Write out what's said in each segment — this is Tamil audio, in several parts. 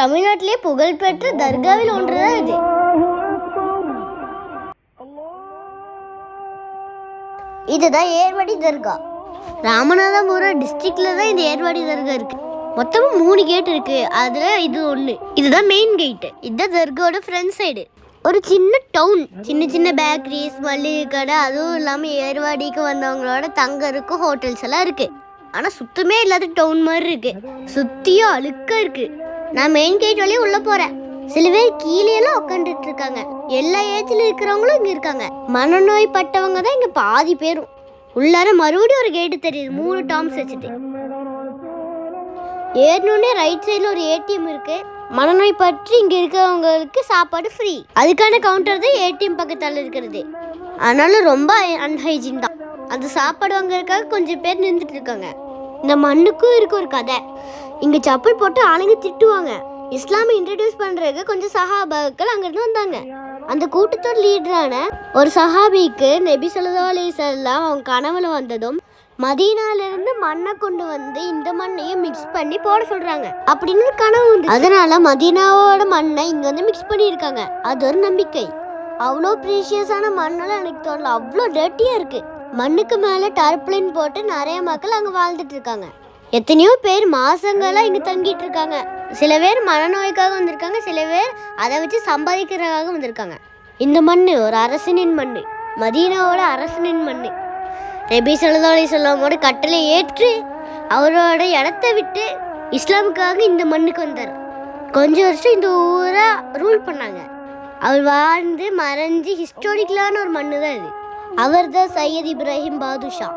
தமிழ்நாட்டிலே புகழ்பெற்ற தர்காவில் ஒன்றுதான் இது. இதுதான் ஏர்வாடி தர்கா. ராமநாதபுரம் டிஸ்ட்ரிக்ட்ல தான் இந்த ஏர்வாடி தர்கா இருக்கு. மொத்தமாக மூணு கேட் இருக்கு. அதுல இது ஒண்ணு. இதுதான் மெயின் கேட் இதுதான் தர்காவோட ஃப்ரண்ட் சைடு ஒரு சின்ன டவுன் சின்ன சின்ன பேக்கரிஸ் மளிகை கடை அதுவும் இல்லாம ஏர்வாடிக்கு வந்தவங்களோட தங்கறதுக்கு ஹோட்டல்ஸ் எல்லாம் இருக்கு. ஆனா சுத்தமே இல்லாத டவுன் மாதிரி இருக்கு. சுத்தியும் அழுக்காக இருக்கு. நான் மெயின் கேட் வழியே உள்ள போறேன். சில பேர் கீழே எல்லாம் உட்காந்துட்டு இருக்காங்க எல்லா ஏஜ்ல இருக்கிறவங்களும் இங்க இருக்காங்க. மனநோய் பட்டவங்க தான் இங்க பாதி பேரும். உள்ளார மறுபடியும் ஒரு கேட்டு தெரியுது. மூணு டாம்ஸ் வச்சுட்டு. ஏறினோடனே ரைட் சைடில் ஒரு ஏடிஎம் இருக்கு. மனநோய் பற்றி இங்க இருக்கிறவங்களுக்கு சாப்பாடு ஃப்ரீ அதுக்கான கவுண்டர் தான் ஏடிஎம் பக்கத்தால் இருக்கிறது. அதனால ரொம்ப அன்ஹைஜீன் தான். அந்த சாப்பாடு வாங்குறதுக்காக கொஞ்சம் பேர் நின்றுட்டு இருக்காங்க இந்த மண்ணுக்கும் இருக்க ஒரு கதை. இங்கே செப்பல் போட்டு ஆளுங்க திட்டுவாங்க. இஸ்லாமை இன்ட்ரடியூஸ் பண்ணுறதுக்கு கொஞ்சம் சஹாபாக்கள் அங்கேருந்து வந்தாங்க. அந்த கூட்டத்தோட லீடரான ஒரு சஹாபிக்கு நெபி ஸல்லல்லாஹு அலிசல்லாம் அவங்க கனவுல வந்ததும் மதீனாலிருந்து மண்ணை கொண்டு வந்து இந்த மண்ணையும் மிக்ஸ் பண்ணி போட சொல்கிறாங்க அப்படின்னு கனவு வந்து அதனால மதீனாவோட மண்ணை இங்கே வந்து மிக்ஸ் பண்ணியிருக்காங்க. அது ஒரு நம்பிக்கை. அவ்வளோ ப்ரீஷியஸான மண்ணெல்லாம் எனக்கு தோணல. அவ்வளோ டர்ட்டியாக இருக்குது மண்ணுக்கு மேலே டர்ப்ளின் போட்டு நிறைய மக்கள் அங்கே வாழ்ந்துட்டு இருக்காங்க. எத்தனையோ பேர் மாசங்களா இங்க தங்கிட்டு இருக்காங்க. சில பேர் மனநோய்க்காக வந்திருக்காங்க சில பேர் அதை வச்சு சம்பாதிக்கிறதுக்காக வந்திருக்காங்க. இந்த மண் ஒரு அரசனின் மண் மதீனாவோட அரசனின் மண் நபி சொல்லி சொல்லாமோட கட்டளை ஏற்று அவரோட இடத்த விட்டு இஸ்லாமுக்காக இந்த மண்ணுக்கு வந்தார். கொஞ்ச வருஷம் இந்த ஊரை ரூல் பண்ணாங்க. அவர் வாழ்ந்து மறைஞ்சு ஹிஸ்டாரிக்கலான ஒரு மண்ணு தான் இது. அவர் தான் சையத் இப்ராஹிம் பாதுஷா.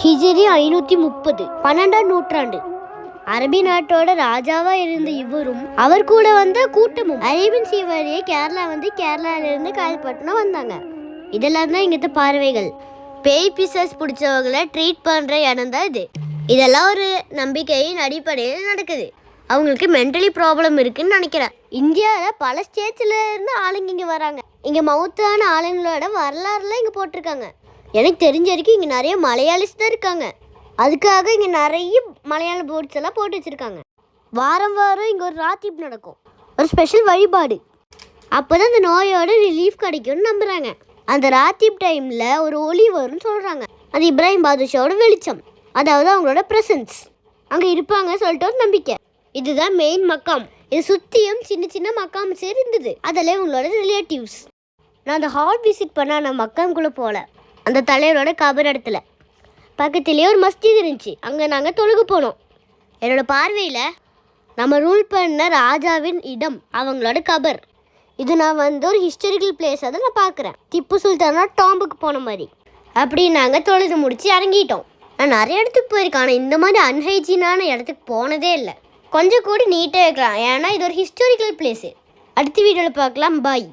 ஹிஜிரி ஐநூத்தி முப்பது பன்னெண்டாம் நூற்றாண்டு. அரபி நாட்டோட ராஜாவா இருந்த இவரும் அவர் கூட வந்த கூட்டமும் அரேபியன் சீ வழியே கேரளா வந்து கேரளால இருந்து காயல்பட்டினம் வந்தாங்க. இதெல்லாம் தான் இங்கத்த பார்வைகள். பேய் பிசஸ் பிடிச்சவங்களை ட்ரீட் பண்ற இடம் தான் இது. இதெல்லாம் ஒரு நம்பிக்கையின் அடிப்படையில் நடக்குது. அவங்களுக்கு மென்டலி ப்ராப்ளம் இருக்குன்னு நினைக்கிறேன். இந்தியாவில் பல ஸ்டேட்ஸ்ல இருந்து ஆளுங்க இங்கே வராங்க. இங்கே மவுத்தான ஆளுங்களோட வரலாறுலாம் இங்கே போட்டிருக்காங்க. எனக்கு தெரிஞ்ச வரைக்கும் இங்கே நிறைய மலையாளிஸ் தான் இருக்காங்க. அதுக்காக இங்கே நிறைய மலையாள போர்ட்ஸ் எல்லாம் போட்டு வச்சுருக்காங்க. வாரம் வாரம் இங்கே ஒரு ராத்திப் நடக்கும். ஒரு ஸ்பெஷல் வழிபாடு. அப்போ தான் அந்த நோயோட ரிலீஃப் கிடைக்கும்னு நம்புகிறாங்க அந்த ராத்திப் டைமில் ஒரு ஒளி வரும்னு சொல்கிறாங்க அது இப்ராஹிம் பாதுஷாவோட வெளிச்சம். அதாவது அவங்களோட ப்ரெசன்ஸ் அங்கே இருப்பாங்க சொல்லிட்டு ஒரு நம்பிக்கை. இதுதான் மெயின் மக்காம். இது சுற்றியும் சின்ன சின்ன மக்காம்ஸ் இருந்தது. அதில் உங்களோட ரிலேட்டிவ்ஸ் நான் அந்த ஹால் விசிட் பண்ண நான் மக்காம்குள்ளே போகல அந்த தலைவரோட கபர் இடத்துல பக்கத்துலேயே ஒரு மஸ்ஜித் இருந்துச்சு. அங்கே நாங்கள் தொழுகு போனோம். என்னோடய பார்வையில் நம்ம ரூல் பண்ண ராஜாவின் இடம் அவங்களோட கபர் இது நான் வந்து ஒரு ஹிஸ்டாரிக்கல் பிளேஸாக தான் நான் பார்க்குறேன். திப்பு சுல்தானா டாம்புக்கு போன மாதிரி. அப்படி நாங்கள் தொழுது முடித்து இறங்கிட்டோம். நான் நிறைய இடத்துக்கு போயிருக்கேன். ஆனால் இந்த மாதிரி அன்ஹைஜீனான இடத்துக்கு போனதே இல்லை. கொஞ்சம் கூட நீட்டாக இருக்கலாம். ஏன்னா இது ஒரு ஹிஸ்டாரிக்கல் பிளேஸு அடுத்த வீடியோவில் பார்க்கலாம். பாய்